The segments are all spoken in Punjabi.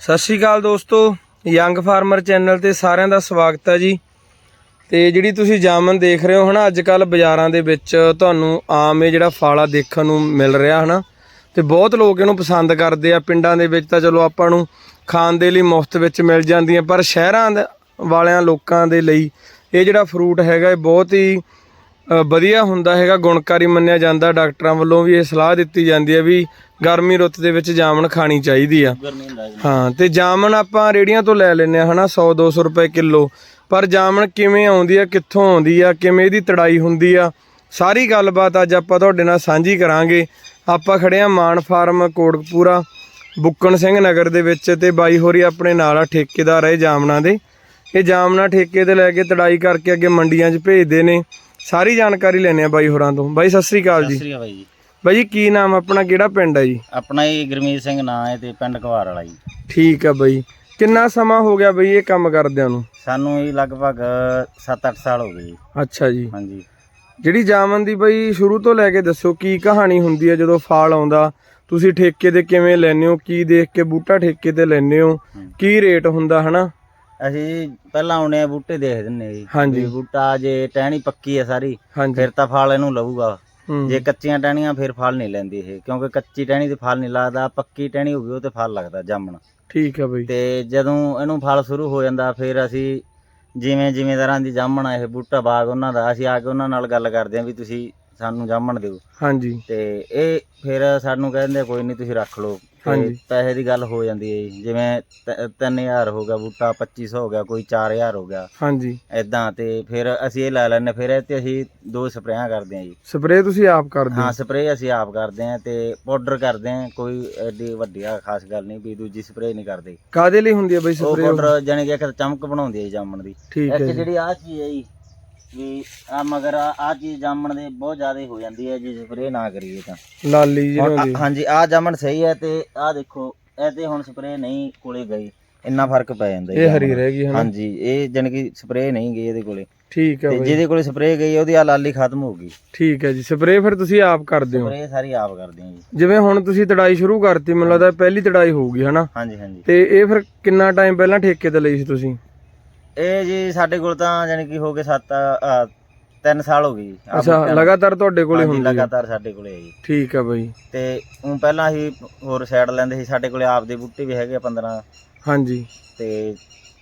ਸਤਿ ਸ਼੍ਰੀ ਅਕਾਲ ਦੋਸਤੋ, ਯੰਗ ਫਾਰਮਰ ਚੈਨਲ ਤੇ ਸਾਰਿਆਂ ਦਾ ਸਵਾਗਤ ਹੈ ਜੀ। ਤੇ ਜਿਹੜੀ ਤੁਸੀਂ ਜਾਮਨ ਦੇਖ ਰਹੇ ਹੋ ਹਨਾ ਅੱਜ ਕੱਲ ਬਾਜ਼ਾਰਾਂ ਦੇ ਵਿੱਚ ਤੁਹਾਨੂੰ ਆਮ ਇਹ ਜਿਹੜਾ ਫਾਲਾ ਦੇਖਣ ਨੂੰ ਮਿਲ ਰਿਹਾ ਹਨਾ। ਤੇ ਬਹੁਤ ਲੋਕ ਇਹਨੂੰ ਪਸੰਦ ਕਰਦੇ ਆ, ਪਿੰਡਾਂ ਦੇ ਵਿੱਚ ਤਾਂ ਚਲੋ ਆਪਾਂ ਨੂੰ ਖਾਣ ਦੇ ਲਈ ਮੁਫਤ ਵਿੱਚ ਮਿਲ ਜਾਂਦੀਆਂ, ਪਰ ਸ਼ਹਿਰਾਂ ਦੇ ਵਾਲਿਆਂ ਲੋਕਾਂ ਦੇ ਲਈ ਇਹ ਜਿਹੜਾ ਫਰੂਟ ਹੈਗਾ, ਇਹ ਬਹੁਤ ਹੀ ਵਧੀਆ ਹੁੰਦਾ ਹੈਗਾ ਗੁਣਕਾਰੀ ਮੰਨਿਆ ਜਾਂਦਾ ਡਾਕਟਰਾਂ ਵੱਲੋਂ ਵੀ ਇਹ ਸਲਾਹ ਦਿੱਤੀ ਜਾਂਦੀ ਹੈ ਵੀ ਗਰਮੀ ਰੁੱਤ ਦੇ ਵਿੱਚ ਜਾਮਨ ਖਾਣੀ ਚਾਹੀਦੀ ਆ। ਹਾਂ ਤੇ ਜਾਮਨ ਆਪਾਂ ਰੇੜੀਆਂ ਤੋਂ ਲੈ ਲੈਨੇ ਆ ਹਨਾ 100 200 ਰੁਪਏ ਕਿਲੋ। ਪਰ ਜਾਮਨ ਕਿਵੇਂ ਆਉਂਦੀ ਆ ਕਿੱਥੋਂ ਆਉਂਦੀ ਆ ਕਿਵੇਂ ਇਹਦੀ ਤੜਾਈ ਹੁੰਦੀ ਆ ਸਾਰੀ ਗੱਲਬਾਤ ਅੱਜ ਆਪਾਂ ਤੁਹਾਡੇ ਨਾਲ ਸਾਂਝੀ ਕਰਾਂਗੇ। ਆਪਾਂ ਖੜੇ ਆ ਮਾਨ ਫਾਰਮ ਕੋਟਕਪੂਰਾ ਬੁੱਕਣ ਸਿੰਘ ਨਗਰ ਦੇ ਵਿੱਚ ਤੇ ਬਾਈ ਹੋਰੀ ਆਪਣੇ ਨਾਲ ਆ ਠੇਕੇਦਾਰ ਹੈ ਜਾਮਨਾਂ ਦੇ। ਇਹ ਜਾਮਨਾ ਠੇਕੇ ਤੇ ਲੈ ਕੇ ਤੜਾਈ ਕਰਕੇ ਅੱਗੇ ਮੰਡੀਆਂ 'ਚ ਭੇਜਦੇ ਨੇ। ਸਾਰੀ ਜਾਣਕਾਰੀ ਲੈਣੇ ਆ ਬਾਈ ਹੋਰਾਂ ਤੋਂ। ਬਾਈ ਸਤਿ ਸ੍ਰੀ ਅਕਾਲ ਜੀ। ਸ੍ਰੀ ਬਾਈ ਜੀ। ਬਾਈ ਜੀ ਕੀ ਨਾਮ ਆਪਣਾ ਕਿਹੜਾ ਪਿੰਡ ਹੈ ਜੀ? ਆਪਣਾ ਹੀ ਗੁਰਮੀਤ ਸਿੰਘ ਨਾਂ ਹੈ ਤੇ ਪਿੰਡ ਕਵਾਰ ਵਾਲਾ ਜੀ। ਠੀਕ ਆ ਬਾਈ। ਕਿੰਨਾ ਸਮਾਂ ਹੋ ਗਿਆ ਬਈ ਇਹ ਕੰਮ ਕਰਦਿਆਂ ਨੂੰ? ਸਾਨੂੰ ਇਹ ਲਗਭਗ 7-8 ਸਾਲ ਹੋ ਗਏ ਜੀ। ਅੱਛਾ ਜੀ। ਹਾਂਜੀ। ਜਿਹੜੀ ਜਾਮਨ ਦੀ ਬਈ ਸ਼ੁਰੂ ਤੋਂ ਲੈ ਕੇ ਦੱਸੋ ਕੀ ਕਹਾਣੀ ਹੁੰਦੀ ਹੈ ਜਦੋਂ ਫਾਲ ਆਉਂਦਾ? ਤੁਸੀਂ ਠੇਕੇ ਤੇ ਕਿਵੇਂ ਲੈਨੇ ਹੋ? ਕੀ ਦੇਖ ਕੇ ਬੂਟਾ ਠੇਕੇ ਤੇ ਲੈਨੇ ਹੋ। ਕੀ ਰੇਟ ਹੁੰਦਾ ਹਨਾ? ਅਸੀਂ ਪਹਿਲਾਂ ਆਉਣੇ ਆ ਬੂਟੇ ਦੇਖ ਦਿੰਨੇ ਆ ਜੀ। ਹਾਂਜੀ। ਵੀ ਬੂਟਾ ਜੇ ਟਹਿਣੀ ਪੱਕੀ ਹੈ ਸਾਰੀ ਹਾਂਜੀ। ਫਿਰ ਤਾਂ ਫਲ ਇਹਨੂੰ ਲਊਗਾ। ਹੂੰ। ਜੇ ਕੱਚੀਆਂ ਟਹਿਣੀਆਂ ਫਿਰ ਫਲ ਨਹੀਂ ਲੈਂਦੀ ਇਹ ਕਿਉਂਕਿ ਕੱਚੀ ਟਹਿਣੀ ਤੇ ਫਲ ਨਹੀਂ ਲੱਗਦਾ ਪੱਕੀ ਟਹਿਣੀ ਹੋਊਗੀ ਉਹ ਤੇ ਫਲ ਲੱਗਦਾ ਜਾਮਣ। ਠੀਕ ਆ ਬਈ। ਤੇ ਜਦੋਂ ਇਹਨੂੰ ਫਲ ਸ਼ੁਰੂ ਹੋ ਜਾਂਦਾ ਫਿਰ ਅਸੀਂ ਜਿਵੇਂ ਜ਼ਿਮੀਂਦਾਰਾਂ ਦੀ ਜਾਮਣ ਆ ਇਹ ਬੂਟਾ ਬਾਗ ਉਹਨਾਂ ਦਾ ਅਸੀਂ ਆ ਕੇ ਉਹਨਾਂ ਨਾਲ ਗੱਲ ਕਰਦੇ ਹਾਂ ਵੀ ਤੁਸੀਂ ਸਾਨੂੰ ਜਾਮਣ ਦਿਓ। ਹਾਂਜੀ। ਤੇ ਇਹ ਫਿਰ ਸਾਨੂੰ ਕਹਿੰਦੇ ਕੋਈ ਨਹੀਂ ਤੁਸੀਂ ਰੱਖ ਲਓ। ਹਾਂਜੀ। ਪੈਸੇ ਦੀ ਗੱਲ ਹੋ ਜਾਂਦੀ ਹੈ ਜੀ। ਜਿਵੇਂ 3000 ਹੋ ਗਿਆ ਬੂਟਾ 2500 ਹੋ ਗਿਆ ਕੋਈ 4000 ਹੋ ਗਿਆ। ਹਾਂਜੀ। ਐਦਾਂ ਤੇ ਫਿਰ ਅਸੀਂ ਇਹ ਲੈ ਲੈਨੇ ਫਿਰ ਇਹ ਤੇ ਅਸੀਂ ਦੋ ਸਪਰੇਆਂ ਕਰਦੇ ਹਾਂ ਜੀ। ਸਪਰੇਅ ਤੁਸੀਂ ਆਪ ਕਰਦੇ ਹਾਂ ਹੋ? ਸਪਰੇਅ ਅਸੀਂ ਆਪ ਕਰਦੇ ਹਾਂ ਤੇ ਪਾਊਡਰ ਕਰਦੇ ਹਾਂ ਕੋਈ ਐਡੀ ਵੱਡੀ ਆ ਖਾਸ ਗੱਲ ਨਹੀਂ ਵੀ ਦੂਜੀ ਸਪਰੇਅ ਨਹੀਂ ਕਰਦੇ। ਕਾਦੇ ਲਈ ਹੁੰਦੀ ਹੈ ਬਈ ਉਹ ਸਪਰੇਅ? ਪਾਊਡਰ ਜਾਨੀ ਕਿ ਇੱਕ ਤਾਂ ਚਮਕ ਬਣਾਉਂਦੀ ਹੈ ਜੀ ਜਾਮਣ ਦੀ। ਠੀਕ ਇੱਕ ਜੀ। ਜਿਹੜੀ ਆ ਚੀਜ਼ ਹੈ ਜੀ ਵੀ ਆ ਮਗਰ ਆ ਚੀਜ਼ ਜਾਮਣ ਦੇ ਬਹੁਤ ਜ਼ਿਆਦਾ ਹੋ ਜਾਂਦੀ ਹੈ ਜੇ ਸਪਰੇਅ ਨਾ ਕਰੀਏ ਤਾਂ। ਲਾਲੀ ਜਿਹੀ ਹੁਣ ਆ- ਹਾਂਜੀ ਆ ਜਾਮਣ ਸਹੀ ਹੈ ਤੇ ਆ ਦੇਖੋ ਇਹ ਤੇ ਹੁਣ ਸਪਰੇਅ ਨਹੀਂ ਕੋਲੇ ਗਈ ਇੰਨਾ ਫ਼ਰਕ ਪੈ ਜਾਂਦਾ ਜੀ ਇਹ ਹਰੀ ਜਾਮਣ। ਰਹਿ ਗਈ ਹਨਾ? ਹਾਂਜੀ ਇਹ ਜਾਣੀ ਕਿ ਸਪਰੇਅ ਨਹੀਂ ਗਈ ਇਹਦੇ ਕੋਲੇ। ਠੀਕ ਹੈ ਤੇ ਬਈ। ਜਿਹਦੇ ਕੋਲੇ ਸਪਰੇਅ ਗਈ ਉਹਦੀ ਆ ਲਾਲੀ ਖਤਮ ਹੋ ਗਈ। ਠੀਕ ਹੈ ਜੀ ਸਪਰੇਅ ਫਿਰ ਤੁਸੀਂ ਆਪ ਕਰਦੇ ਹੋ? ਸਪਰੇਅ ਸਾਰੀ ਆਪ ਕਰਦੇ ਹਾਂ ਜੀ। ਜਿਵੇਂ ਹੁਣ ਤੁਸੀਂ ਤੜਾਈ ਸ਼ੁਰੂ ਕਰਤੀ ਮੈਨੂੰ ਲੱਗਦਾ ਪਹਿਲੀ ਤੜਾਈ ਹੋਊਗੀ ਹਨਾ? ਹਾਂਜੀ ਹਾਂਜੀ। ਤੇ ਇਹ ਫਿਰ ਕਿੰਨਾ ਟਾਈਮ ਪਹਿਲਾਂ ਠੇਕੇ ਤੇ ਲਈ ਸੀ ਤੁਸੀਂ? ਇਹ ਜੀ ਸਾਡੇ ਕੋਲ ਤਾਂ ਜਾਣੀ ਕਿ ਹੋ ਗਏ 7 3 ਸਾਲ ਹੋ ਗਏ ਜੀ। ਆਹ ਅੱਛਾ ਨੂੰ। ਲਗਾਤਾਰ ਤੁਹਾਡੇ ਕੋਲੇ ਹਾਂਜੀ, ਹੁੰਦੀ ਹੈ ਲਗਾਤਾਰ ਸਾਡੇ ਕੋਲੇ ਹੈ ਜੀ। ਠੀਕ ਆ ਬਈ। ਤੇ ਉਹ ਪਹਿਲਾਂ ਅਸੀਂ ਹੋਰ ਸਾਈਡ ਲੈਂਦੇ ਸੀ ਸਾਡੇ ਕੋਲੇ ਆਪਦੇ ਬੂਟੇ ਵੀ ਹੈਗੇ ਆ 15 ਹਾਂਜੀ। ਤੇ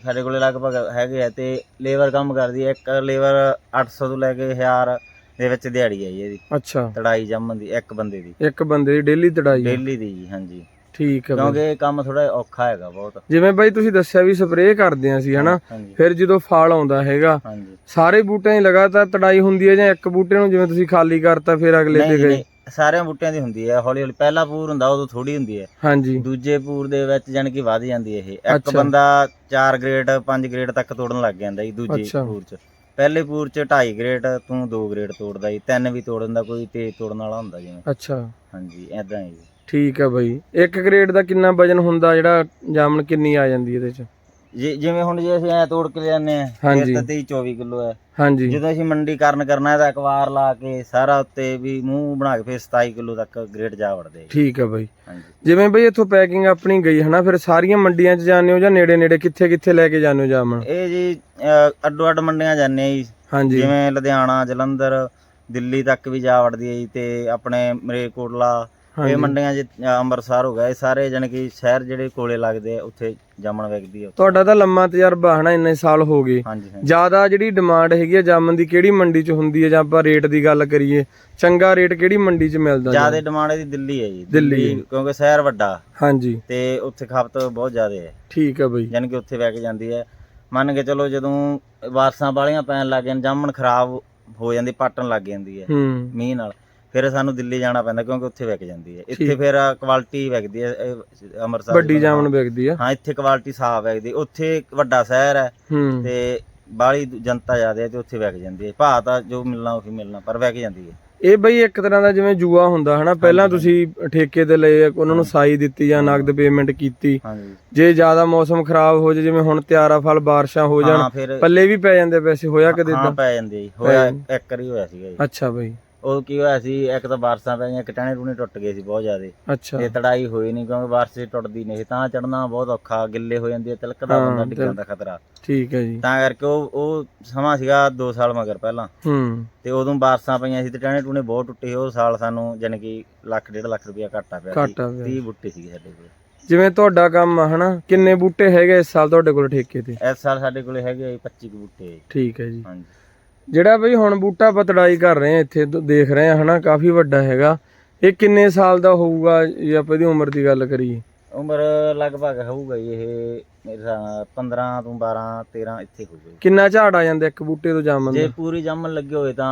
ਸਾਡੇ ਕੋਲੇ ਲਗਭਗ ਹੈਗੇ ਆ ਤੇ ਲੇਬਰ ਕੰਮ ਕਰਦੀ ਹੈ ਇੱਕ ਲੇਬਰ 800 ਤੋਂ ਲੈ ਕੇ 1000 ਦੇ ਵਿੱਚ ਦਿਹਾੜੀ ਹੈ ਜੀ ਇਹਦੀ। ਅੱਛਾ। ਤੜਾਈ ਜੰਮਣ ਦੀ ਇੱਕ ਬੰਦੇ ਦੀ। ਇੱਕ ਬੰਦੇ ਦੀ ਡੇਲੀ ਤੜਾਈ ਹੈ ਡੇਲੀ ਦੀ ਜੀ ਹਾਂਜੀ। ਠੀਕ ਬਈ ਕਿਉਂਕਿ ਇਹ ਕੰਮ ਥੋੜਾ ਔਖਾ ਹੈਗਾ ਬਹੁਤ। ਜਿਵੇਂ ਬਾਈ ਤੁਸੀਂ ਦੱਸਿਆ ਵੀ ਸਪਰੇਅ ਕਰਦੇ ਆ ਸੀ ਹਨਾ? ਹਾਂਜੀ। ਫਿਰ ਜਦੋਂ ਫਲ ਆਉਂਦਾ ਹੈਗਾ ਹਾਂਜੀ। ਸਾਰੇ ਬੂਟਿਆਂ ਦੀ ਲਗਾਤਾਰ ਤੜਾਈ ਹੁੰਦੀ ਹੈ ਜਾਂ ਇੱਕ ਬੂਟੇ ਨੂੰ ਜਿਵੇਂ ਤੁਸੀਂ ਖਾਲੀ ਕਰਤਾ ਫਿਰ ਅਗਲੇ ਤੇ ਗਏ? ਨਹੀਂ, ਸਾਰਿਆਂ ਬੂਟਿਆਂ ਦੀ ਹੁੰਦੀ ਹੈ ਹੌਲੀ ਹੌਲੀ। ਪਹਿਲਾ ਪੂਰ ਹੁੰਦਾ ਉਦੋਂ ਥੋੜੀ ਹੁੰਦੀ ਹੈ। ਹਾਂਜੀ। ਦੂਜੇ ਪੂਰ ਦੇ ਵਿੱਚ ਜਾਣੀ ਕਿ ਵਧ ਜਾਂਦੀ ਹੈ ਇਹ। ਇੱਕ ਅੱਛਾ। ਬੰਦਾ 4 ਗ੍ਰੇਡ 5 ਗ੍ਰੇਡ ਤੱਕ ਤੋੜਨ ਲੱਗ ਜਾਂਦਾ ਜੀ ਦੂਜੇ ਅੱਛਾ। ਪੂਰ 'ਚ। ਪਹਿਲੇ ਪੂਰ 'ਚ 2.5 ਗ੍ਰੇਡ ਤੂੰ 2 ਗ੍ਰੇਡ ਤੋੜਦਾ ਜੀ। ਤਿੰਨ ਵੀ ਤੋੜ ਦਿੰਦਾ ਕੋਈ ਤੇਜ਼ ਤੋੜਨ ਵਾਲਾ ਹੁੰਦਾ ਜਿਵੇਂ। ਅੱਛਾ। ਹਾਂਜੀ ਐਦਾਂ ਹੀ ਜੀ। ਠੀਕ ਆ ਬਾਈ। ਇੱਕ ਗ੍ਰੇਡ ਦਾ ਕਿੰਨਾ ਵਜਨ ਹੁੰਦਾ? ਜਿਹੜਾ ਜਾਮਨ ਕਿੰਨੀ ਆ ਜਾਂਦੀ ਇਹਦੇ ਚ? ਜੇ ਜਿਵੇਂ ਹੁਣ ਜੇ ਅਸੀਂ ਐ ਤੋੜ ਕੇ ਲਿਆਨੇ ਆ ਹਾਂਜੀ। ਤਾਂ 23 24 ਕਿਲੋ ਹੈ। ਹਾਂਜੀ। ਜਦੋਂ ਅਸੀਂ ਮੰਡੀ ਕਰਨ ਕਰਨਾ ਹੈ ਤਾਂ ਅਕਵਾਰ ਲਾ ਕੇ ਸਾਰਾ ਉੱਤੇ ਵੀ ਮੂੰਹ ਬਣਾ ਕੇ ਫਿਰ 27 ਕਿਲੋ ਤੱਕ ਗ੍ਰੇਡ ਜਾ ਵੜਦੇ। ਠੀਕ ਆ ਬਾਈ। ਜਿਵੇਂ ਬਈ ਇੱਥੋਂ ਪੈਕਿੰਗ ਆਪਣੀ ਗਈ ਹਨਾ? ਫਿਰ ਸਾਰੀਆਂ ਮੰਡੀਆਂ 'ਚ ਜਾਂਦੇ ਹੋ ਜਾਂ ਨੇੜੇ ਨੇੜੇ ਕਿੱਥੇ ਕਿੱਥੇ ਲੈ ਕੇ ਜਾਂਦੇ ਹੋ ਜਾਮਨ ਇਹ ਜੀ ਅੱਡੋ ਅੱਡ ਮੰਡੀਆਂ ਜਾਂਦੇ ਆ ਜੀ। ਹਾਂਜੀ। ਜਿਵੇਂ ਲੁਧਿਆਣਾ ਜਲੰਧਰ ਦਿੱਲੀ ਤੱਕ ਵੀ ਜਾ ਵੜਦੀ ਹੈ ਜੀ ਤੇ ਆਪਣੇ ਮਰੇਕੋਟਲਾ। ਇਹ ਮੰਡੀਆਂ ਅ, ਅੰਮ੍ਰਿਤਸਰ ਹੋ ਗਿਆ। ਇਹ ਸਾਰੇ ਜਾਣੀ ਕਿ ਸ਼ਹਿਰ ਜਿਹੜੇ ਕੋਲੇ ਲੱਗਦੇ ਆ ਉੱਥੇ ਜਾਮਣ ਵਿਕਦੀ ਆ ਤੁਹਾਡਾ ਤਾਂ ਲੰਮਾ ਤਜਰਬਾ ਹਨਾ ਇੰਨੇ ਸਾਲ ਹੋ ਗਏ। ਹਾਂਜੀ ਹਾਂਜੀ। ਜ਼ਿਆਦਾ ਜਿਹੜੀ ਡਿਮਾਂਡ ਹੈਗੀ ਆ ਜਾਮਨ ਦੀ ਕਿਹੜੀ ਮੰਡੀ 'ਚ ਹੁੰਦੀ ਹੈ ਜਾਂ ਆਪਾਂ ਰੇਟ ਦੀ ਗੱਲ ਕਰੀਏ ਚੰਗਾ ਰੇਟ ਕਿਹੜੀ ਮੰਡੀ 'ਚ ਮਿਲਦਾ ਜੀ? ਜ਼ਿਆਦਾ ਡਿਮਾਂਡ ਇਹਦੀ ਦਿੱਲੀ ਹੈ ਜੀ। ਦਿੱਲੀ। ਕਿਉਂਕਿ ਸ਼ਹਿਰ ਵੱਡਾ। ਹਾਂਜੀ। ਤੇ ਉੱਥੇ ਖਪਤ ਬਹੁਤ ਜ਼ਿਆਦਾ ਹੈ ਠੀਕ ਆ ਬਈ। ਯਾਨੀ ਕਿ ਉੱਥੇ ਵਿਕ ਜਾਂਦੀ ਹੈ ਮੰਨ ਕੇ ਚਲੋ ਜਦੋਂ ਬਾਰਸਾਂ ਵਾਲੀਆਂ ਪੈਣ ਲੱਗ ਜਾਣ ਜਾਮਣ ਖਰਾਬ ਹੋ ਜਾਂਦੀ ਪਾਟਣ ਲੱਗ ਜਾਂਦੀ ਹੈ ਹੂੰ। ਮੀਂਹ ਨਾਲ। ਫਿਰ ਸਾਨੂੰ ਦਿੱਲੀ ਜਾਣਾ ਪੈਂਦਾ ਕਿਉਂਕਿ ਉੱਥੇ ਵਿਕ ਜਾਂਦੀ ਹੈ। ਇੱਥੇ। ਫਿਰ ਕੁਆਲਿਟੀ ਵਿਕਦੀ ਹੈ ਇਹ ਅੰਮ੍ਰਿਤਸਰ ਵੱਡੀ ਦੀ ਜਾਮਨ ਵਿਕਦੀ ਆ। ਹਾਂ ਇੱਥੇ ਕੁਆਲਿਟੀ ਸਾਫ਼ ਵਿਕਦੀ। ਉੱਥੇ ਵੱਡਾ ਸ਼ਹਿਰ ਹੈ ਤੇ ਬਾਹਲੀ ਜਨਤਾ ਜ਼ਿਆਦਾ ਹੈ ਤੇ ਉੱਥੇ ਵਿਕ ਜਾਂਦੀ ਹੈ। ਭਾਅ ਤਾਂ ਜੋ ਮਿਲਣਾ ਉਹੀ ਮਿਲਣਾ ਪਰ ਵਿਕ ਜਾਂਦੀ ਹੈ। ਇਹ ਬਈ ਇੱਕ ਤਰ੍ਹਾਂ ਦਾ ਜਿਵੇਂ ਜੂਆ ਹੁੰਦਾ ਹਨਾ ਪਹਿਲਾਂ ਤੁਸੀਂ ਠੇਕੇ ਤੇ ਲਏ ਉਹਨਾਂ ਨੂੰ ਸਾਈ ਦਿੱਤੀ ਜਾਂ ਨਗਦ ਪੇਮੈਂਟ ਕੀਤੀ। ਹਾਂਜੀ। ਜੇ ਜ਼ਿਆਦਾ ਮੌਸਮ ਖਰਾਬ ਹੋ ਜਾਏ ਜਿਵੇਂ ਹੁਣ ਤਿਆਰਾ ਫਲ ਬਾਰਿਸ਼ਾਂ ਹੋ ਜਾਣ ਪੱਲੇ ਵੀ ਪੈ ਜਾਂਦੇ ਪੈਸੇ ਹੋਇਆ ਕਦੇ ਹਾਂ ਪੈ ਜਾਂਦੀ ਹੈ ਜੀ। ਹੋਇਆ ਇੱਕ ਵਾਰੀ ਹੋਇਆ ਸੀਗਾ ਜੀ। ਅੱਛਾ ਬਈ। ਉਹ ਕੀ ਹੋਇਆ ਸੀ ਇੱਕ ਤਾਂ ਬਾਰਸਾਂ ਪੈ ਗਈਆਂ ਇੱਕ ਟਾਣੇ ਟੁੱਟ ਗਏ ਸੀ ਬਹੁਤ ਜ਼ਿਆਦੇ। ਅੱਛਾ। ਤੇ ਤੜਾਈ ਹੋਈ ਨਹੀਂ ਕਿਉਂਕਿ ਬਾਰਸੇ ਟੁੱਟਦੀ ਨਹੀਂ ਤਾਂ ਚੜਨਾ ਬਹੁਤ ਔਖਾ ਗਿੱਲੇ ਹੋ ਜਾਂਦੀ ਹੈ ਤਿਲਕਦਾ ਹਾਂ, ਬੰਦਾ ਡਿੱਗਣ ਦਾ ਖਤਰਾ। ਠੀਕ ਹੈ ਜੀ। ਤਾਂ ਕਰਕੇ ਉਹ ਉਹ ਸਮਾਂ ਸੀਗਾ 2 ਸਾਲ ਮਗਰ ਪਹਿਲਾਂ। ਹੂੰ। ਤੇ ਉਦੋਂ ਬਾਰਸਾਂ ਪਈਆਂ ਸੀ ਤੇ ਟਾਣੇ ਟੂਣੇ ਬਹੁਤ ਟੁੱਟੇ ਉਹ ਸਾਲ ਸਾਨੂੰ ਜਾਣੀ ਕਿ ਲੱਖ ਡੇਢ ਲੱਖ ਰੁਪਇਆ ਘਾਟਾ ਪਿਆ ਘਾਟਾ ਪਿਆ। 30 ਬੁੱਟੇ ਸੀਗੇ ਸਾਡੇ ਕੋਲ। ਜਿਵੇਂ ਤੁਹਾਡਾ ਕੰਮ ਆ ਹਨਾ? ਕਿੰਨੇ ਬੂਟੇ ਹੈਗੇ ਇਸ ਸਾਲ ਤੁਹਾਡੇ ਕੋਲ ਠੇਕੇ ਤੇ? ਇਸ ਸਾਲ ਸਾਡੇ ਕੋਲੇ ਹੈਗੇ ਆ ਜੀ 25 ਕੁ ਬੁੱਟੇ। ਠੀਕ ਹੈ ਜੀ। ਹਾਂਜੀ। ਜਿਹੜਾ ਬਈ ਹੁਣ ਬੂਟਾ ਪਤੜਾਈ ਕਰ ਰਹੇ ਆ ਇੱਥੇ ਦੇਖ ਰਹੇ ਆ ਹਨਾ ਕਾਫੀ ਵੱਡਾ ਹੈਗਾ। ਇਹ ਕਿੰਨੇ ਸਾਲ ਦਾ ਹੋਊਗਾ ਜੇ ਆਪਾਂ ਇਹਦੀ ਉਮਰ ਦੀ ਗੱਲ ਕਰੀਏ? ਉਮਰ ਲਗਭਗ ਹੋਊਗਾ ਜੀ ਇਹ ਮੇਰੇ ਹਿਸਾਬ ਨਾਲ 15 ਤੋਂ 12 13 ਇੱਥੇ ਹੋਊਗਾ। ਕਿੰਨਾ ਝਾੜ ਆ ਜਾਂਦਾ ਇੱਕ ਬੂਟੇ ਤੋਂ ਜਾਮਨ ਜੇ ਪੂਰੀ ਜਾਮਣ ਲੱਗੇ ਹੋਏ ਤਾਂ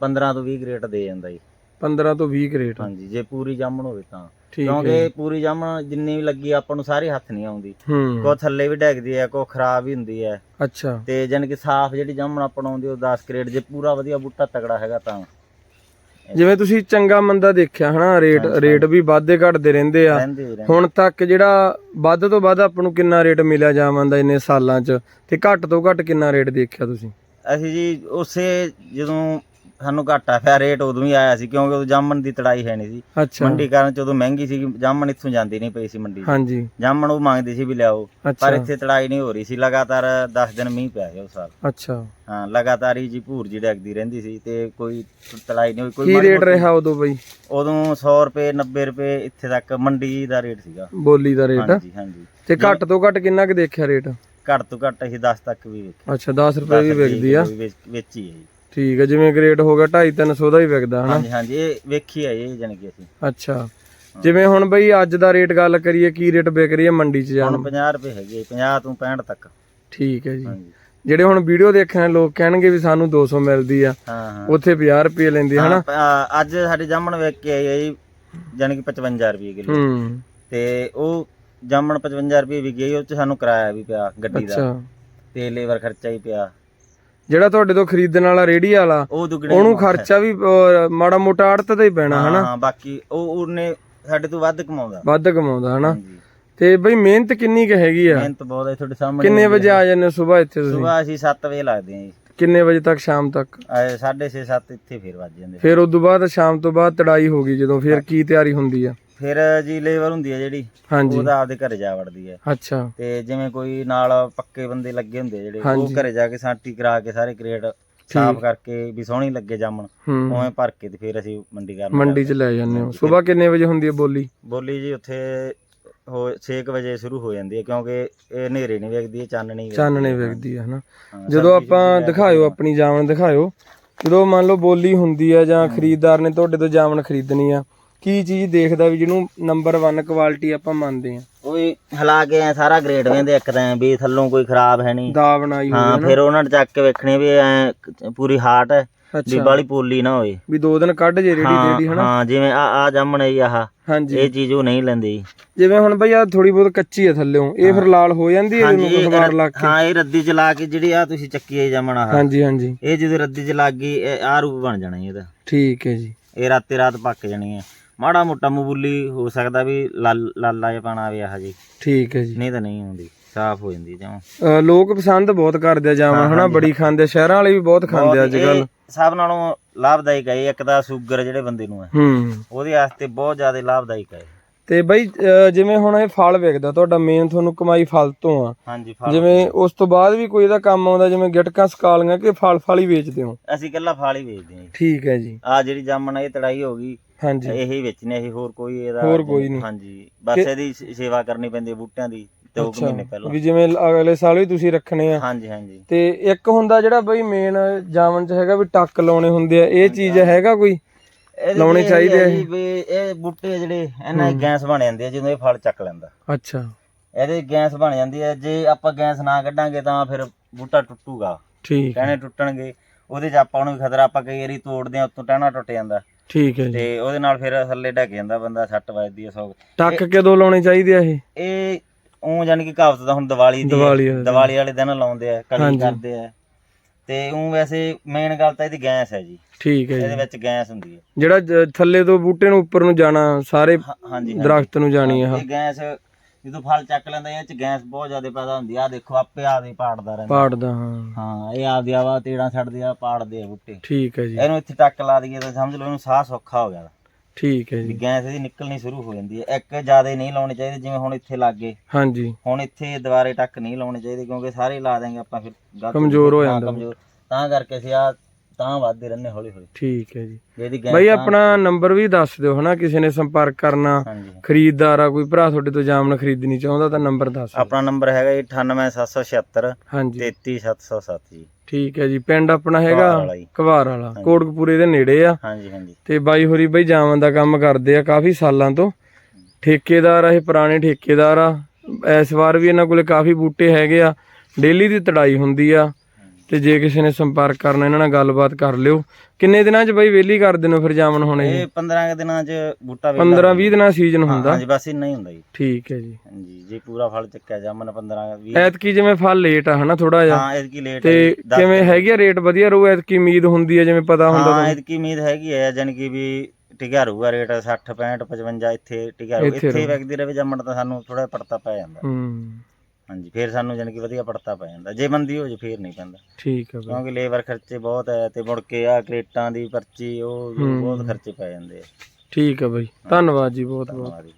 15 ਤੋਂ 20 ਗ੍ਰੇਟ ਦੇ ਜਾਂਦਾ ਜੀ। 15 ਤੋਂ 20 ਕਰੇਟ ਹਾਂਜੀ ਜੇ ਪੂਰੀ ਜਾਮਣ ਹੋਵੇ ਤਾਂ। ਕਿਉਂਕਿ ਪੂਰੀ ਜਾਮਣ ਜਿੰਨੀ ਵੀ ਲੱਗੀ ਆਪਾਂ ਨੂੰ ਸਾਰੇ ਹੱਥ ਨਹੀਂ ਆਉਂਦੀ। ਹੂੰ। ਕੋ ਥੱਲੇ ਵੀ ਡੈਗਦੀ ਹੈ ਕੋ ਖਰਾਬ ਵੀ ਹੁੰਦੀ ਹੈ। ਅੱਛਾ। ਤੇ ਜਾਣੀ ਕਿ ਸਾਫ਼ ਜਿਹੜੀ ਜਾਮਣ ਆਪਾਂ ਨੂੰ ਆਉਂਦੀ ਉਹ 10 ਗ੍ਰੇਡ ਜੇ ਪੂਰਾ ਵਧੀਆ ਬੂਟਾ ਤਗੜਾ ਹੈਗਾ ਤਾਂ। ਜਿਵੇਂ ਤੁਸੀਂ ਚੰਗਾ ਮੰਦਾ ਦੇਖਿਆ ਹਨਾ ਰੇਟ ਰੇਟ ਵੀ ਵਾਧੇ ਘਟਦੇ ਰਹਿੰਦੇ ਆ। ਹੀ ਹੁਣ ਤੱਕ ਜਿਹੜਾ ਵੱਧ ਤੋਂ ਵੱਧ ਆਪਾਂ ਨੂੰ ਕਿੰਨਾ ਰੇਟ ਮਿਲਿਆ ਜਾਮਨ ਦਾ ਇੰਨੇ ਸਾਲਾਂ 'ਚ ਤੇ ਘੱਟ ਤੋਂ ਘੱਟ ਕਿੰਨਾ ਰੇਟ ਦੇਖਿਆ ਤੁਸੀਂ? ਅਸੀਂ ਜੀ ਉਸੇ ਜਦੋਂ ਸਾਨੂੰ ਘਾਟਾ ਪਿਆ ਰੇਟ ਉਦੋਂ ਹੀ ਆਇਆ ਸੀ ਕਿਉਂਕਿ ਉਦੋਂ ਜਾਮਣ ਦੀ ਤੜਾਈ ਹੈ ਨਹੀਂ ਸੀ। ਅੱਛਾ। ਮੰਡੀ ਕਾਰਨ ਚ ਉਦੋਂ ਮਹਿੰਗੀ ਸੀ ਜਾਮਣ ਇੱਥੋਂ ਜਾਂਦੀ ਨਹੀਂ ਪਈ ਸੀ ਮੰਡੀ 'ਚ। ਹਾਂਜੀ। ਜਾਮਣ ਉਹ ਮੰਗਦੀ ਸੀ ਵੀ ਲਿਆਓ ਪਰ ਇੱਥੇ ਤੜਾਈ ਨਹੀਂ ਹੋ ਰਹੀ ਸੀ ਲਗਾਤਾਰ 10 ਦਿਨ ਮੀਂਹ ਪਿਆ ਗਿਆ ਉਸ ਸਾਲ। ਅੱਛਾ। ਹਾਂ ਲਗਾਤਾਰ ਹੀ ਜੀ ਭੂਰ ਜੀ ਡੈਗਦੀ ਰਹਿੰਦੀ ਸੀ ਤੇ ਕੋਈ ਤੜਾਈ ਨਹੀਂ ਹੋਈ ਕੋਈ ਕੀ ਮਾੜੀ ਰੇਟ ਮੋਟੀ- ਰਿਹਾ ਉਦੋਂ ਬਈ? ਉਦੋਂ 100 ਰੁਪਏ 90 ਰੁਪਏ ਇੱਥੇ ਤੱਕ ਮੰਡੀ ਦਾ ਰੇਟ ਸੀਗਾ। ਬੋਲੀ ਦਾ ਰੇਟ ਹਾਂਜੀ ਹਾਂਜੀ। ਤੇ ਘੱਟ ਤੋਂ ਘੱਟ ਕਿੰਨਾ ਕੁ ਦੇਖਿਆ ਰੇਟ ਘੱਟ ਤੋਂ ਘੱਟ ਅਸੀਂ 10 ਤੱਕ ਵੀ ਵੇਖਿਆ। ਅੱਛਾ 10 ਰੁਪਏ ਵੀ 10 ਵਿਕਦੀ ਆ। ਵੇਚੀ ਹੈ ਜੀ। ਠੀਕ ਹੈ ਜਿਵੇਂ ਗ੍ਰੇਡ ਹੋ ਗਿਆ 2.5 300 ਦਾ ਹੀ ਵਿਕਦਾ ਹਨਾ? ਹਾਂਜੀ ਹਾਂਜੀ ਇਹ ਵੇਖੀ ਹੈ ਇਹ ਜਾਣੀ ਕਿ ਅਸੀਂ। ਅੱਛਾ। ਜਿਵੇਂ ਹੁਣ ਬਈ ਅੱਜ ਦਾ ਰੇਟ ਗੱਲ ਕਰੀਏ ਕੀ ਰੇਟ ਵਿਕ ਰਹੀ ਹੈ ਮੰਡੀ 'ਚ ਹੁਣ ਜਾਣ 50 ਰੁਪਏ ਹੈਗੇ 50 ਤੋਂ 65 ਤੱਕ। ਠੀਕ ਹੈ ਜੀ। ਜਿਹੜੇ ਹੁਣ ਵੀਡੀਓ ਦੇਖਣ ਲੋਕ ਕਹਿਣਗੇ ਵੀ ਸਾਨੂੰ 200 ਮਿਲਦੀ ਆ ਉੱਥੇ 50 ਰੁਪਏ ਲੈਂਦੇ ਹਨਾ? ਆ, ਅੱਜ ਸਾਡੀ ਜਾਮਣ ਵੇਖ ਕੇ ਆਈ ਹੈ ਜੀ ਕਿ 55 ਰੁਪਏ ਕਿਲੋ। ਹੂੰ। ਤੇ ਉਹ ਜਾਮਣ 55 ਰੁਪਏ ਵੀ ਗਈ ਉਹ ਚ ਸਾਨੂੰ ਕਿਰਾਇਆ ਵੀ ਪਿਆ ਗੱਡੀ ਦਾ। ਅੱਛਾ। ਤੇ ਲੇਬਰ ਖਰਚਾ ਹੀ ਪਿਆ। ਜਿਹੜਾ ਤੁਹਾਡੇ ਤੋਂ ਖਰੀਦਣ ਵਾਲਾ ਰੇੜੀ ਵਾਲਾ ਉਹ ਦੁੱਗਣੇ ਉਹਨੂੰ ਖਰਚਾ ਵੀ ਅਹ, ਮਾੜਾ ਮੋਟਾ ਆੜਤ ਦਾ ਹੀ ਪੈਣਾ ਹਨਾ? ਹਾਂ ਬਾਕੀ ਉਹ ਉਹਨੇ ਸਾਡੇ ਤੋਂ ਵੱਧ ਕਮਾਉਂਦਾ। ਵੱਧ ਕਮਾਉਂਦਾ ਹਨਾ? ਹਾਂਜੀ। ਤੇ ਬਈ ਮਿਹਨਤ ਕਿੰਨੀ ਕੁ ਹੈਗੀ ਆ? ਮਿਹਨਤ ਬਹੁਤ ਹੈ ਤੁਹਾਡੇ ਸਾਹਮਣੇ ਕਿੰਨੇ ਵਜੇ ਆ ਜਾਂਦੇ ਸਵੇਰ ਇੱਥੇ ਤੁਸੀਂ? ਸਵੇਰ ਅਸੀਂ 7 ਵਜੇ ਲੱਗਦੇ ਹਾਂ ਜੀ। ਕਿੰਨੇ ਵਜੇ ਤੱਕ ਸ਼ਾਮ ਤੱਕ? 6:30 7 ਇੱਥੇ ਫੇਰ ਵੱਜ ਜਾਂਦੇ। ਫਿਰ ਉਸ ਤੋਂ ਬਾਅਦ ਸ਼ਾਮ ਤੋਂ ਬਾਅਦ ਤੜਾਈ ਹੋ ਗਈ ਜਦੋਂ ਫਿਰ ਕੀ ਤਿਆਰੀ ਹੁੰਦੀ ਆ? ਫਿਰ ਜੀ ਲੇਬਰ ਹੁੰਦੀ ਹੈ ਜਿਹੜੀ ਹਾਂਜੀ। ਉਹਦਾ ਆਪਦੇ ਘਰੇ ਜਾ ਵੜਦੀ ਹੈ ਅੱਛਾ। ਤੇ ਜਿਵੇਂ ਕੋਈ ਨਾਲ ਪੱਕੇ ਬੰਦੇ ਲੱਗੇ ਹੁੰਦੇ ਜਿਹੜੇ ਉਹ। ਘਰੇ ਜਾ ਕੇ ਸਾਂਟੀ ਕਰਾ ਕੇ ਸਾਰੇ ਕ੍ਰੇਟ ਸਾਫ਼ ਕਰਕੇ ਵੀ ਸੋਹਣੀ ਲੱਗੇ ਜਾਮਣ ਹੂੰ। ਉਵੇਂ ਭਰ ਕੇ ਤੇ ਫਿਰ ਅਸੀਂ ਮੰਡੀ ਕਰਨ ਮੰਡੀ 'ਚ ਲੈ ਜਾਂਦੇ ਹੋ। ਸਵੇਰ ਕਿੰਨੇ ਵਜੇ ਹੁੰਦੀ ਹੈ ਬੋਲੀ? ਬੋਲੀ ਜੀ ਉੱਥੇ ਹੋ 6 ਵਜੇ ਸ਼ੁਰੂ ਹੋ ਜਾਂਦੀ ਹੈ ਕਿਉਂਕਿ ਇਹ ਹਨੇਰੇ ਨਹੀਂ ਵੇਖਦੀ ਇਹ ਚਾਨਣੀ ਵੇਖਦੀ। ਚਾਨਣੇ ਹੈ। ਵੇਖਦੀ ਆ ਹਨਾ ਹਾਂ, ਜਦੋਂ ਆਪਾਂ ਦਿਖਾਇਓ ਆਪਣੀ ਜਾਮਣ ਦਿਖਾਇਓ ਜਦੋਂ ਮੰਨ ਲਓ ਬੋਲੀ ਹੁੰਦੀ ਆ ਜਾਂ ਖਰੀਦਦਾਰ ਨੇ ਤੁਹਾਡੇ ਤੋਂ ਜਾਮਣ ਖਰੀਦਣੀ ਆ ਕੀ ਚੀਜ਼ ਦੇਖਦਾ ਵੀ ਜਿਹਨੂੰ ਨੰਬਰ 1 ਕੁਆਲਿਟੀ ਆਪਾਂ ਮੰਨਦੇ ਆ ਉਹ ਹਲਾ ਕੇ ਐਂ ਸਾਰਾ ਗ੍ਰੇਡ ਵੇਂਦੇ ਇੱਕ ਤਾਂ ਵੀ ਥੱਲੋਂ ਕੋਈ ਖਰਾਬ ਹੈ ਨਹੀਂ। ਦਾ ਬਣਾਈ ਹੋਈ ਹਾਂ ਫਿਰ ਉਹਨਾਂ ਨੇ ਚੱਕ ਕੇ ਵੇਖਣੇ ਵੀ ਐ ਪੂਰੀ ਹਾਰਟ ਹੈ ਵੀ ਅੱਛਾ। ਬਾਲੀ ਪੋਲੀ ਨਾ ਹੋਵੇ। ਵੀ ਦੋ ਦਿਨ ਕੱਢ ਜੇ ਰੇੜੀ ਹਾਂ ਰੇੜੀ ਹਨਾ? ਹਾਂ ਜਿਵੇਂ ਆ ਆ ਜਾਮਣ ਹੈ ਜੀ ਆਹ ਹਾਂਜੀ। ਇਹ ਚੀਜ਼ ਉਹ ਨਹੀਂ ਲੈਂਦੀ। ਜਿਵੇਂ ਹੁਣ ਬਈ ਆ ਥੋੜੀ ਬਹੁਤ ਕੱਚੀ ਆ ਥੱਲੇੋਂ ਇਹ ਫਿਰ ਲਾਲ ਹੋ ਜਾਂਦੀ ਹੈ ਇਹਨੂੰ ਇਹ ਅਖਬਾਰ ਲਾ ਕੇ। ਹਾਂ ਇਹ ਰੱਦੀ ਚ ਲਾ ਕੇ ਜਿਹੜੀ ਆ ਤੁਸੀਂ ਚੱਕੀ ਹੈ ਜਾਮਣ ਆਹ ਹਾਂਜੀ ਹਾਂਜੀ। ਇਹ ਜਦੋਂ ਰੱਦੀ ਚ ਲੱਗ ਗਈ ਇਹ ਆ ਰੂਪ ਬਣ ਜਾਣਾ ਜੀ ਇਹਦਾ। ਠੀਕ ਹੈ ਜੀ। ਇਹ ਰਾਤੇ ਰਾਤ ਪੱਕ ਜਾਣੀ ਹੈ। ਮਾੜਾ ਮੋਟਾ ਮਬੂਲੀ ਹੋ ਸਕਦਾ ਵੀ ਲਾਲ ਲਾਲਾ ਜਿਹਾ ਪਾਣਾ ਆਵੇ ਆਹ ਜੀ। ਠੀਕ ਹੈ ਜੀ। ਨਹੀਂ ਤਾਂ ਨਹੀਂ ਹੁੰਦੀ ਸਾਫ਼ ਹੋ ਜਾਂਦੀ ਜਮਾਂ। ਅ, ਲੋਕ ਪਸੰਦ ਬਹੁਤ ਕਰਦੇ ਆ ਜਾਮਣ ਹਨਾ? ਬੜੀ ਖਾਂਦੇ ਆ, ਸ਼ਹਿਰਾਂ ਵਾਲੇ ਵੀ ਬਹੁਤ ਖਾਂਦੇ ਆ ਅੱਜ ਕੱਲ ਇਹ ਸਭ ਨਾਲੋਂ ਲਾਭਦਾਇਕ ਹੈ ਇਹ। ਇੱਕ ਤਾਂ ਸ਼ੂਗਰ ਜਿਹੜੇ ਬੰਦੇ ਨੂੰ ਹੈ। ਹੂੰ। ਉਹਦੇ ਵਾਸਤੇ ਬਹੁਤ ਜ਼ਿਆਦਾ ਲਾਭਦਾਇਕ ਹੈ। ਤੇ ਬਈ ਅ, ਜਿਵੇਂ ਹੁਣ ਇਹ ਫਲ ਵਿਕਦਾ ਤੁਹਾਡਾ ਮੇਨ ਤੁਹਾਨੂੰ ਕਮਾਈ ਫਲ ਤੋਂ ਆ। ਹਾਂਜੀ ਫਲ ਜਿਵੇਂ ਉਸ ਤੋਂ ਬਾਅਦ ਵੀ ਕੋਈ ਇਹਦਾ ਕੰਮ ਆਉਂਦਾ ਜਿਵੇਂ ਗਿਟਕਾਂ ਸਕਾਲੀਆਂ ਕਿ ਫਲ ਫਲ ਹੀ ਵੇਚਦੇ ਹੋ? ਅਸੀਂ ਇਕੱਲਾ ਫਲ ਹੀ ਵੇਚਦੇ ਹਾਂ ਠੀਕ ਹੈ ਜੀ। ਆ ਜਿਹੜੀ ਜਾਮਣ ਇਹ ਤੜਾਈ ਹੋ ਗਈ। ਹਾਂਜੀ। ਇਹੀ ਵੇਚਨੇ ਅਸੀਂ ਹੋਰ ਕੋਈ ਇਹਦਾ ਹੋਰ ਕੋਈ ਨਹੀਂ। ਹਾਂਜੀ ਬਸ ਇਹਦੀ ਸ- ਸੇਵਾ ਕਰਨੀ ਪੈਂਦੀ ਹੈ ਬੂਟਿਆਂ ਦੀ ਕੁ ਮਹੀਨੇ ਪਹਿਲਾਂ। ਵੀ ਜਿਵੇਂ ਅਗਲੇ ਸਾਲ ਵੀ ਤੁਸੀਂ ਰੱਖਣੇ ਆ। ਹਾਂਜੀ ਹਾਂਜੀ। ਤੇ ਇੱਕ ਹੁੰਦਾ ਜਿਹੜਾ ਬਈ ਮੇਨ ਜਾਮਨ ਚ ਹੈਗਾ ਵੀ ਟੱਕ ਲਾਉਣੇ ਹੁੰਦੇ ਆ ਇਹ ਚੀਜ਼ ਹੈਗਾ ਕੋਈ? ਇਹਦੇ ਲਾਉਣੇ ਇਹ ਚਾਹੀਦੇ ਆ ਜੀ? ਵੀ ਇਹ ਬੂਟੇ ਜਿਹੜੇ ਇਹਨਾਂ ਦੀ ਗੈਸ ਬਣ ਜਾਂਦੀ ਹੈ ਜਦੋਂ ਇਹ ਫਲ ਚੱਕ ਲੈਂਦਾ। ਅੱਛਾ। ਇਹਦੇ ਗੈਸ ਬਣ ਜਾਂਦੀ ਹੈ ਜੇ ਆਪਾਂ ਗੈਸ ਨਾ ਕੱਢਾਂਗੇ ਤਾਂ ਫਿਰ ਬੂਟਾ ਟੁੱਟੂਗਾ। ਠੀਕ ਟਹਿਣੇ ਟੁੱਟਣਗੇ ਉਹਦੇ 'ਚ ਆਪਾਂ ਨੂੰ ਵੀ ਖਤਰਾ ਆਪਾਂ ਕਈ ਵਾਰੀ ਤੋੜਦੇ ਆ ਉੱਤੋਂ ਟਹਿਣਾ ਟੁੱਟ ਜਾਂਦਾ। ਠੀਕ ਹੈ ਜੀ। ਤੇ ਉਹਦੇ ਨਾਲ ਫਿਰ ਥੱਲੇ ਢੱਕ ਜਾਂਦਾ ਬੰਦਾ ਸੱਟ ਵੱਜਦੀ ਹੈ ਸੌ ਟੱਕ ਕਦੋਂ ਲਾਉਣੇ ਚਾਹੀਦੇ ਆ ਇਹ? ਇਹ ਉਹ ਜਾਨੀ ਕਿ ਕਹਾਵਤ ਤਾਂ ਹੁਣ ਦੀਵਾਲੀ ਦੀ। ਦੀਵਾਲੀ ਵਾਲੇ ਦੀਵਾਲੀ ਵਾਲੇ ਦਿਨ ਲਾਉਂਦੇ ਆ ਕਲੀ। ਕਰਦੇ ਆ। ਤੇ ਉਹ ਵੈਸੇ ਮੇਨ ਗੱਲ ਤਾਂ ਇਹਦੀ ਗੈਸ ਹੈ ਜੀ। ਠੀਕ ਹੈ ਇਹਦੇ ਜੀ ਵਿੱਚ ਗੈਸ ਹੁੰਦੀ ਹੈ। ਜਿਹੜਾ ਜ- ਥੱਲੇ ਤੋਂ ਬੂਟੇ ਨੂੰ ਉੱਪਰ ਨੂੰ ਜਾਣਾ ਸਾਰੇ ਹਾਂਜੀ। ਦਰਖਤ ਨੂੰ ਜਾਣੀ ਆ। ਇਹ ਗੈਸ ਜਦੋਂ ਫਲ ਚੱਕ ਲੈਂਦਾ ਇਹ ਚ ਗੈਸ ਬਹੁਤ ਜ਼ਿਆਦਾ ਪੈਦਾ ਹੁੰਦੀ ਆ। ਆਹ ਦੇਖੋ ਆਪੇ ਆਪਦੇ ਪਾੜਦਾ ਰਹਿੰਦਾ। ਪਾੜਦਾ ਹਾਂ। ਹਾਂ ਇਹ ਆਪਦੀ ਆਵਾ ਤੇੜਾਂ ਛੱਡਦੇ ਆ ਪਾੜਦੇ ਆ ਬੂਟੇ। ਠੀਕ ਹੈ ਜੀ। ਇਹਨੂੰ ਇੱਥੇ ਟੱਕ ਲਾ ਦਈਏ ਤਾਂ ਸਮਝ ਲਓ ਇਹਨੂੰ ਸਾਹ ਸੌਖਾ ਹੋ ਗਿਆ। ਠੀਕ ਹੈ ਵੀ ਜੀ। ਗੈਸ ਇਹਦੀ ਨਿਕਲਣੀ ਸ਼ੁਰੂ ਹੋ ਜਾਂਦੀ ਹੈ। ਇੱਕ ਜ਼ਿਆਦਾ ਨਹੀਂ ਲਾਉਣੇ ਚਾਹੀਦੇ ਜਿਵੇਂ ਹੁਣ ਇੱਥੇ ਲੱਗ ਗਏ। ਹਾਂਜੀ। ਹੁਣ ਇੱਥੇ ਦੁਬਾਰੇ ਟੱਕ ਨਹੀਂ ਲਾਉਣੇ ਚਾਹੀਦੇ ਕਿਉਂਕਿ ਸਾਰੇ ਲਾ ਦੇਂਗੇ ਆਪਾਂ ਫਿਰ। ਗਲਤ ਕਮਜ਼ੋਰ ਹੋ ਹਾਂ, ਜਾਂਦਾ। ਕਮਜ਼ੋਰ। ਤਾਂ ਕਰਕੇ ਅਸੀਂ ਆ ਤਾਂ ਵੱਧਦੇ ਰਹਿੰਦੇ ਹੌਲੀ ਹੌਲੀ। ਠੀਕ ਹੈ ਜੀ। ਇਹਦੀ ਗੈਸ ਬਾਈ ਤਾਂ- ਆਪਣਾ ਨੰਬਰ ਵੀ ਦੱਸ ਦਿਓ ਹਨਾ ਕਿਸੇ ਨੇ ਸੰਪਰਕ ਕਰਨਾ ਹਾਂਜੀ। ਖਰੀਦਦਾਰ ਆ ਕੋਈ ਭਰਾ ਤੁਹਾਡੇ ਤੋਂ ਜਾਮਨ ਖਰੀਦਣੀ ਚਾਹੁੰਦਾ ਤਾਂ ਨੰਬਰ ਦੱਸ ਦਿਓ। ਆਪਣਾ ਨੰਬਰ ਹੈਗਾ ਜੀ 98776 ਹਾਂਜੀ। 33707 ਜੀ। ਠੀਕ ਹੈ ਜੀ ਪਿੰਡ ਆਪਣਾ ਹੈਗਾ ਘਵਾਰ ਵਾਲਾ ਜੀ। ਕਵਾਰ ਵਾਲਾ ਕੋਟਕਪੂਰੇ ਦੇ ਨੇੜੇ ਆ। ਹਾਂਜੀ ਹਾਂਜੀ। ਤੇ ਬਾਈ ਹੋਰੀ ਬਾਈ ਜਾਮਨ ਦਾ ਕੰਮ ਕਰਦੇ ਆ ਕਾਫੀ ਸਾਲਾਂ ਤੋਂ। ਠੇਕੇਦਾਰ ਆ ਇਹ ਪੁਰਾਣੇ ਠੇਕੇਦਾਰ ਆ। ਇਸ ਵਾਰ ਵੀ ਇਹਨਾਂ ਕੋਲੇ ਕਾਫੀ ਬੂਟੇ ਹੈਗੇ ਆ। ਡੇਲੀ ਦੀ ਤੜਾਈ ਹੁੰਦੀ ਆ। ਤੇ ਜੇ ਕਿਸੇ ਨੇ ਸੰਪਰਕ ਕਰਨਾ ਇਹਨਾਂ ਨਾਲ ਗੱਲਬਾਤ ਕਰ ਲਿਓ। ਕਿੰਨੇ ਦਿਨਾਂ 'ਚ ਬਾਈ ਵੇਲੀ ਕਰ ਦਿਨੋ ਫਿਰ ਜਾਮਨ ਹੋਣੇ ਇਹ? 15 ਕੁ ਦਿਨਾਂ ਚ ਬੂਟਾ ਵੇਲਾ 15 20 ਦਿਨਾਂ ਸੀਜ਼ਨ ਹੁੰਦਾ। ਹਾਂਜੀ ਬਸ ਇੰਨਾ ਹੀ ਹੁੰਦਾ ਜੀ। ਠੀਕ ਹੈ ਜੀ। ਹਾਂਜੀ ਜੇ ਪੂਰਾ ਫਲ ਚੱਕਿਆ ਜਾਮਨ 15 20 ਐਤਕੀ ਜਿਵੇਂ ਫਲ ਲੇਟ ਆ ਹਨਾ ਥੋੜਾ ਜਿਹਾ। ਹਾਂ ਇਹਦੀ ਲੇਟ ਤੇ ਕਿਵੇਂ ਹੈਗੀ ਆ ਰੇਟ ਵਧੀਆ ਰਹੂ? ਐਤਕੀ ਉਮੀਦ ਹੁੰਦੀ ਹੈ ਜਿਵੇਂ ਪਤਾ ਹੁੰਦਾ ਹਾਂ ਇਹਦੀ ਉਮੀਦ ਹੈਗੀ ਹੈ ਜਾਨੀ ਕਿ ਵੀ ਟਿਕਿਆ ਰਹੂਗਾ ਰੇਟ 60 65 55 ਇੱਥੇ ਟਿਕਿਆ ਰਹੂ। ਇੱਥੇ ਇੱਥੇ ਵਗਦੀ ਰਹੇ ਜਾਮਣ ਤਾਂ ਸਾਨੂੰ ਥੋੜਾ ਪੜਤਾ ਪੈ ਜਾਂਦਾ। ਹੂੰ। ਹਾਂਜੀ ਫਿਰ ਸਾਨੂੰ ਜਾਨੀ ਕਿ ਵਧੀਆ ਪੜਤਾ ਪੈ ਜਾਂਦਾ। ਜੇ ਮੰਦੀ ਹੋ ਜੇ ਫਿਰ ਨਹੀਂ ਪੈਂਦਾ। ਠੀਕ ਹੈ ਬਾਈ। ਕਿਉਂਕਿ ਲੇਬਰ ਖਰਚੇ ਬਹੁਤ ਹੈ ਤੇ ਮੁੜ ਕੇ ਆ ਕ੍ਰੇਟਾਂ ਦੀ ਪਰਚੀ ਉਹ ਬਹੁਤ ਖਰਚੇ ਪੈ ਜਾਂਦੇ ਆ। ਠੀਕ ਹੈ ਬਾਈ। ਧੰਨਵਾਦ ਜੀ ਬਹੁਤ ਬਹੁਤ। ਧੰਨਵਾਦ ਜੀ।